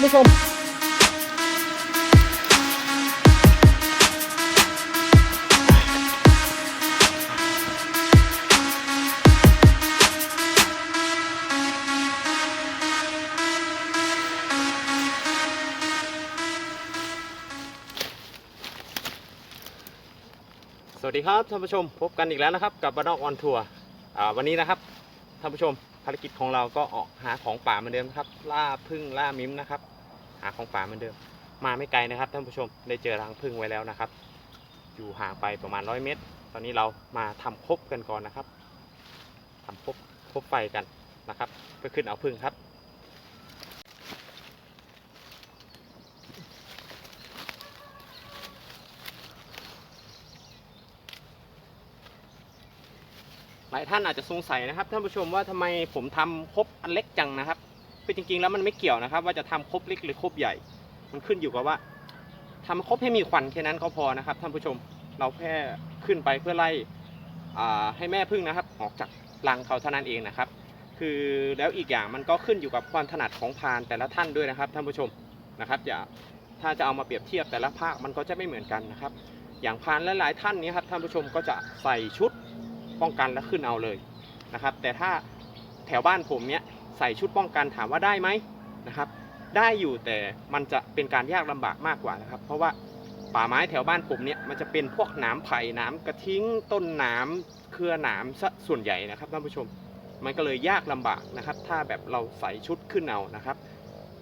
านผู้ชมสวัสดีครับท่านผู้ชมพบกันอีกแล้วนะครับ กับบ้านนอกออนทัวร์วันนี้นะครับท่านผู้ชมภารกิจของเราก็ออกหาของป่าเหมือนเดิมครับ ล่าพึ่งล่ามิ้มนะครับ ของป่าเหมือนเดิม มาไม่ไกลนะครับท่านผู้ชมได้เจอรังพึ่งไว้แล้วนะครับ อยู่ห่างไปประมาณร้อยเมตร ตอนนี้เรามาทำคบกันก่อนนะครับทำคบคบไฟกันนะครับเพื่อขึ้นเอาพึ่งครับหลายท่านอาจจะสงสัยนะครับท่านผู้ชมว่าทำไมผมทำครบอันเล็กจังนะครับ คือจริงๆแล้วมันไม่เกี่ยวนะครับ ว่าจะทำครบเล็กหรือครบใหญ่ มันขึ้นอยู่กับว่าทำครบให้มีควันแค่นั้นก็พอนะครับท่านผู้ชมเราแค่ขึ้นไปเพื่อไล่ให้แม่พึ่งนะครับ ออกจากรังเขาเท่านั้นเองนะครับ คือแล้วอีกอย่างมันก็ขึ้นอยู่กับความถนัดของพานแต่ละท่านด้วยนะครับท่านผู้ชมนะครับอย่าถ้าจะเอามาเปรียบเทียบแต่ละภาคมันก็จะไม่เหมือนกันนะครับ อย่างพานหลายๆท่านนี้ครับท่านผู้ชมก็จะใส่ชุดป้องกันแล้วขึ้นเอาเลยนะครับ แต่ถ้าแถวบ้านผมเนี้ย ใส่ชุดป้องกันถามว่าได้ไหมนะครับ ได้อยู่แต่มันจะเป็นการยากลำบากมากกว่านะครับ เพราะว่าป่าไม้แถวบ้านผมเนี่ยมันจะเป็นพวกหนามไผ่หนามกระทิ้งต้นหนามเครือหนามซะส่วนใหญ่นะครับท่านผู้ชม มันก็เลยยากลำบากนะครับ ถ้าแบบเราใส่ชุดขึ้นเอานะครับ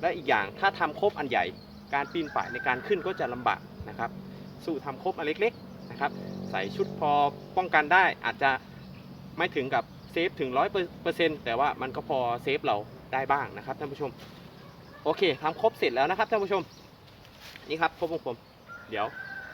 และอีกอย่างถ้าทำครบอันใหญ่ การปีนป่ายในการขึ้นก็จะลำบากนะครับ สู้ทำครบอันเล็กๆนะครับ ใส่ชุดพอป้องกันได้อาจจะไม่ถึงกับเซฟถึงร้อยเปอร์เซ็นต์แต่ว่ามันก็พอเซฟเราได้บ้างนะครับท่านผู้ชม โอเคทำครบเสร็จแล้วนะครับท่านผู้ชม นี่ครับครบของผม เดี๋ยว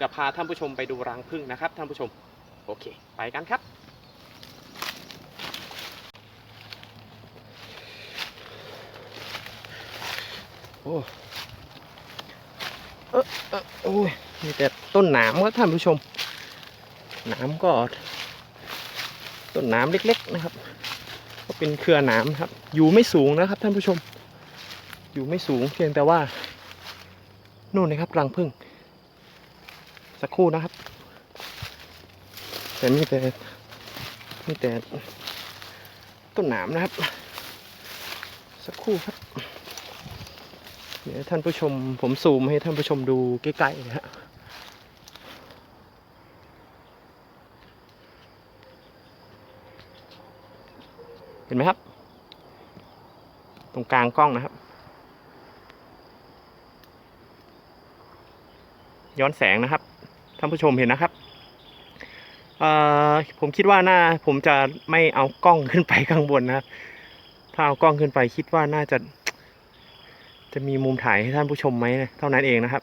จะพาท่านผู้ชมไปดูรังผึ้งนะครับท่านผู้ชม โอเค ไปกันครับโอ้เออเออโอ้ยมีแต่ต้นหนามครับท่านผู้ชมหนามก็ ต้นหนามเล็ก ๆนะครับ ก็เป็นเครือหนามครับ อยู่ไม่สูงนะครับท่านผู้ชม อยู่ไม่สูงเพียงแต่ว่านู่นนะครับรังผึ้งสักครู่นะครับ แต่มีแต่มีแต่ต้นหนามนะครับ สักครู่ครับ เดี๋ยวท่านผู้ชมผมซูมให้ท่านผู้ชมดูใกล้ๆนะฮะ เห็นไหมครับ ตรงกลางกล้องนะครับ ย้อนแสงนะครับท่านผู้ชมเห็นนะครับผมคิดว่าน่าผมจะไม่เอากล้องขึ้นไปข้างบนนะครับ ถ้าเอากล้องขึ้นไปคิดว่าน่าจะ จะมีมุมถ่ายให้ท่านผู้ชมไหมเท่านั้นเองนะครับ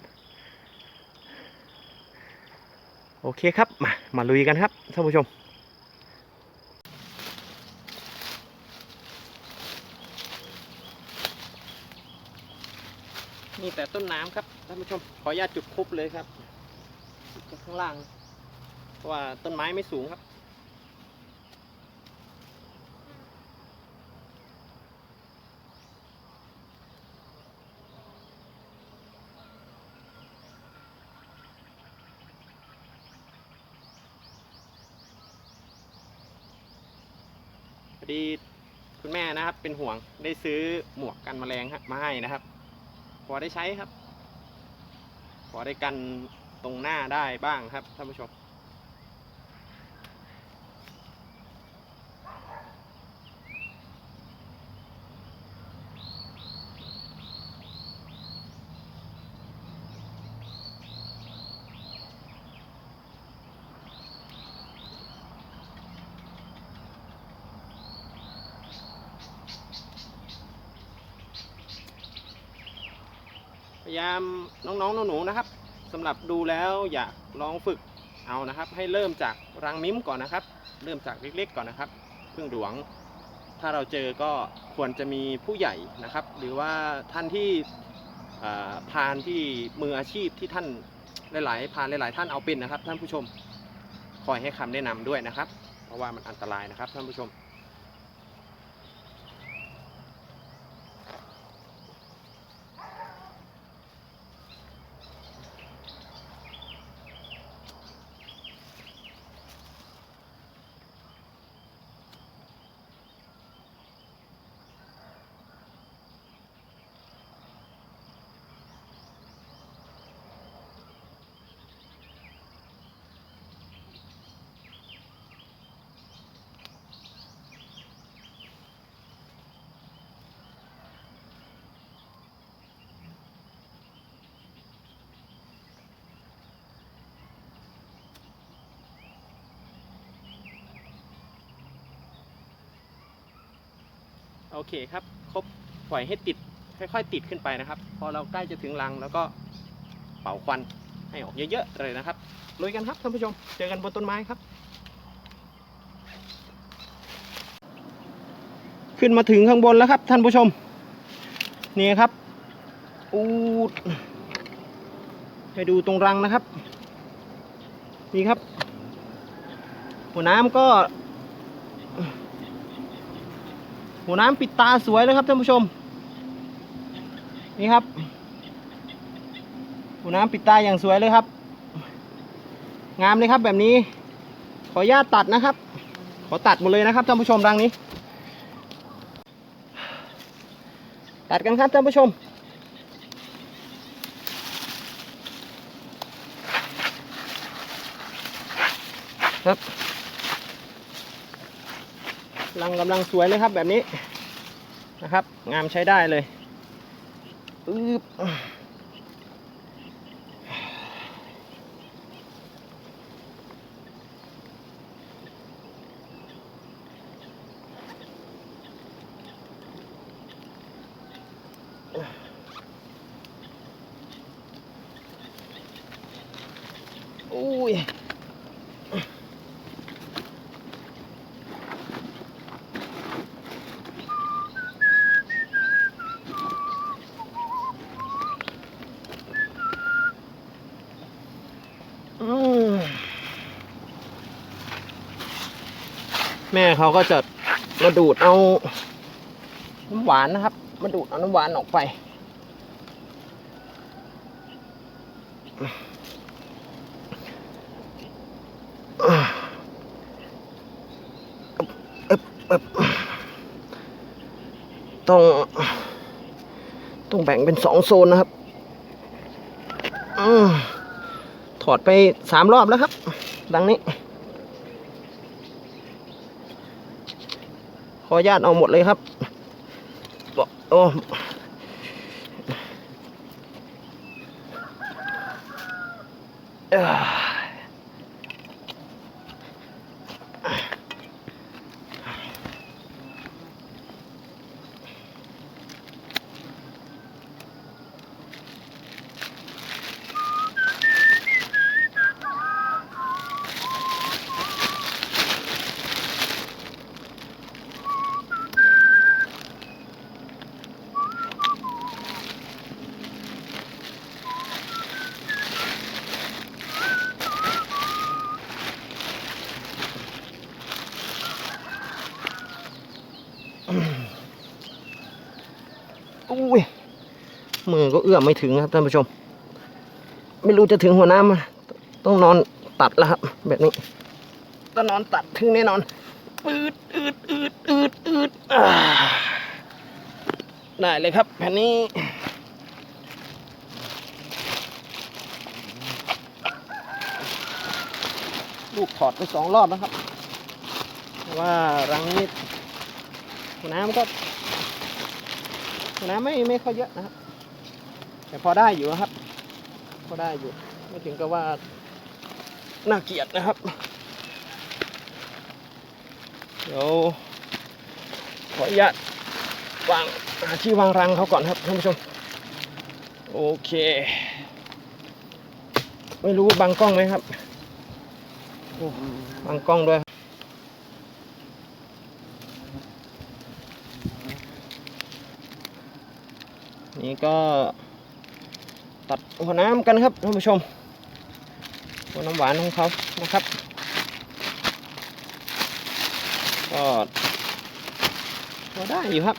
โอเคครับ มา มาลุยกันครับท่านผู้ชม นี่แต่ต้นน้ำครับท่านผู้ชมขออนุญาตจุดคุบเลยครับข้างล่าง เพราะว่าต้นไม้ไม่สูงครับ พอดีคุณแม่นะครับเป็นห่วงได้ซื้อหมวกกันแมลงมาให้นะครับ พอได้ใช้ครับ พอได้กันตรงหน้าได้บ้างครับท่านผู้ชม ยายามน้องๆหนูๆนะครับสำหรับดูแล้วอยากลองฝึกเอานะครับ ให้เริ่มจากรังมิ้มก่อนนะครับ เริ่มจากเล็กๆก่อนนะครับพึ่งหลวง ถ้าเราเจอก็ควรจะมีผู้ใหญ่นะครับ หรือว่าท่านที่อ่าพานที่มืออาชีพที่ท่านหลายๆพานหลายๆ ท่านเอาเป็นนะครับ ท่านผู้ชมคอยให้คำแนะนำด้วยนะครับ เพราะว่ามันอันตรายนะครับท่านผู้ชม โอเคครับครบปล่อยให้ติดค่อยๆติดขึ้นไปนะครับ พอเราใกล้จะถึงรังแล้วก็เป่าควันให้ออกเยอะๆเลยนะครับลุยกันครับท่านผู้ชม เจอกันบนต้นไม้ครับ ขึ้นมาถึงข้างบนแล้วครับ ท่านผู้ชม นี่ครับ อูดไปดูตรงรังนะครับ นี่ครับ หัวน้ำก็ หัวน้ำปิดตาสวยเลยครับท่านผู้ชม นี่ครับหัวน้ำปิดตาอย่างสวยเลยครับ งามเลยครับแบบนี้ ขออนุญาตตัดนะครับ ขอตัดหมดเลยนะครับท่านผู้ชมรังนี้ ตัดกันครับท่านผู้ชมครับ รังกำลังสวยเลยครับแบบนี้นะครับ งามใช้ได้เลยอึ๊บอุ้ย อืม แม่เขาก็จะมาดูดเอาน้ำหวานนะครับ มาดูดเอาน้ำหวานออกไป ต้อง ต้องแบ่งเป็นสองโซนนะครับอถอดไปสามรอบแล้วครับ ดังนี้ ขอญาตเอาหมดเลยครับบอกโอ้เออ มือก็เอื้อมไม่ถึงครับท่านผู้ชม ไม่รู้จะถึงหัวน้ำต้องนอนตัดแล้วครับ แบบนี้ต้องนอนตัดถึงแน่นอนอืดอืดอืดอืดอืดอได้เลยครับแผ่นนี้ลูกถอดไปสองรอบแล้วครับ ว่ารังนี้หัวน้ำก็น้ำไม่ไม่ค่อยเยอะนะครับ แต่พอได้อยู่ครับ พอได้อยู่ ไม่ถึงกับว่าน่าเกลียดนะครับ เดี๋ยวขออนุญาตวางหาที่วางรังเขาก่อนครับท่านผู้ชม โอเค ไม่รู้บังกล้องไหมครับบังกล้องด้วยนี่ก็ ตัดหัวน้ำกันครับท่านผู้ชมหัวน้ำหวานของเขานะครับ ก็พอได้อยู่ครับ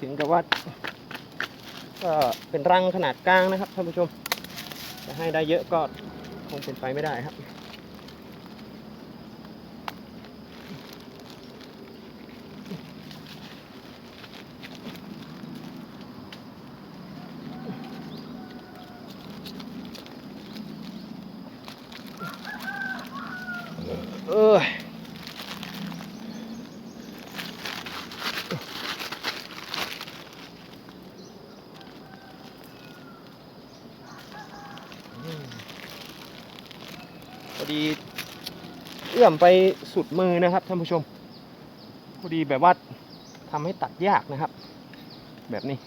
ถึงกับว่าก็เป็นรังขนาดกลางนะครับท่านผู้ชม จะให้ได้เยอะก็คงเป็นไปไม่ได้ครับ เออ พอดี เอื้อมไปสุดมือนะครับท่านผู้ชม พอดีแบบว่าทำให้ตัดยากนะครับ แบบนี้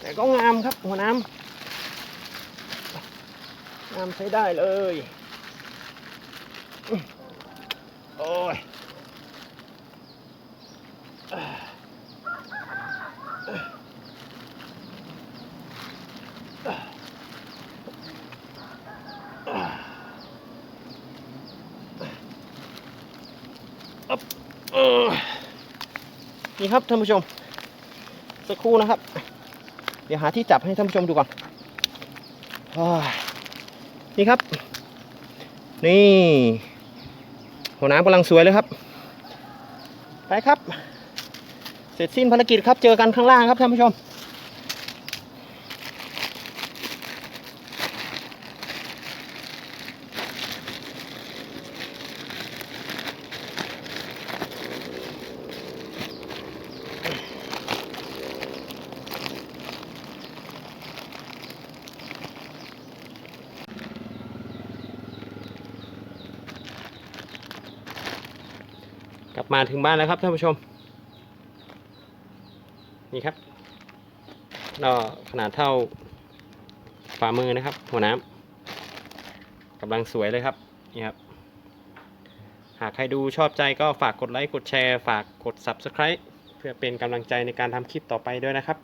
แต่ก็งามครับหัวน้ำงามใช้ได้เลยอื้อโอ้ ยอ่าอ่าอ่าอ๊อบเออนี่ครับท่านผู้ชม สักครู่นะครับ เดี๋ยวหาที่จับให้ท่านผู้ชมดูก่อนอนี่ครับ นี่ หัวน้ำกำลังสวยเลยครับ ไปครับ เสร็จสิ้นภารกิจครับ เจอกันข้างล่างครับท่านผู้ชม กลับมาถึงบ้านแล้วครับท่านผู้ชม นี่ครับก็ขนาดเท่าฝ่ามือนะครับ หัวน้ำกำลังสวยเลยครับนี่ครับ หากใครดูชอบใจก็ฝากกดไลค์กดแชร์ ฝากกด Subscribe เพื่อเป็นกำลังใจในการทำคลิปต่อไปด้วยนะครับ